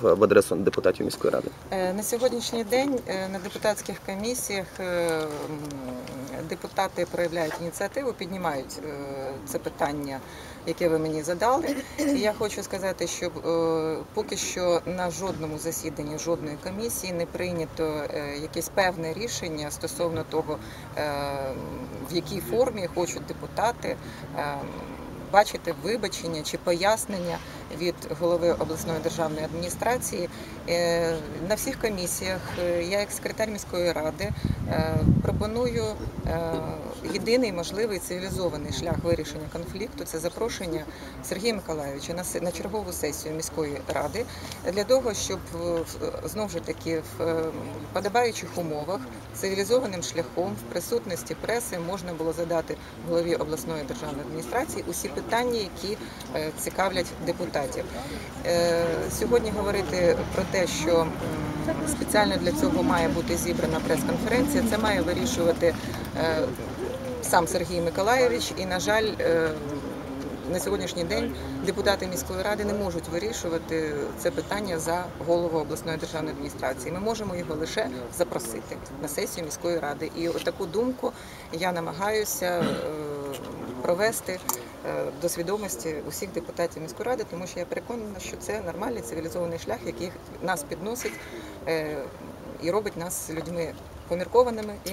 в адресу депутатів міської ради? Е, На сьогоднішній день е, на депутатських комісіях е, депутати проявляють ініціативу, піднімають це питання, яке ви мені задали. І я хочу сказати, що поки що на жодному засіданні жодної комісії не прийнято якесь певне рішення стосовно того, в якій формі хочуть депутати. Бачити вибачення чи пояснення від голови обласної державної адміністрації Е, на всіх комісіях. е, Я, як секретар міської ради, е, пропоную єдиний можливий цивілізований шлях вирішення конфлікту це запрошення Сергія Миколайовича на чергову сесію міської ради для того, щоб е, знову ж таки в е, подобаючих умовах цивілізованим шляхом в присутності преси можна було задати голові обласної державної адміністрації усі питання, які е, цікавлять депутатів. Сьогодні говорити про те, що спеціально для цього має бути зібрана прес-конференція, це має вирішувати сам Сергій Миколаєвич. І, на жаль, е, на сьогоднішній день депутати міської ради не можуть вирішувати це питання за голову обласної державної адміністрації. Ми можемо його лише запросити на сесію міської ради. І таку думку я намагаюся е, провести е, до свідомості усіх депутатів міської ради, тому що я переконана, що це нормальний цивілізований шлях, який нас підносить і робить нас людьми поміркованими і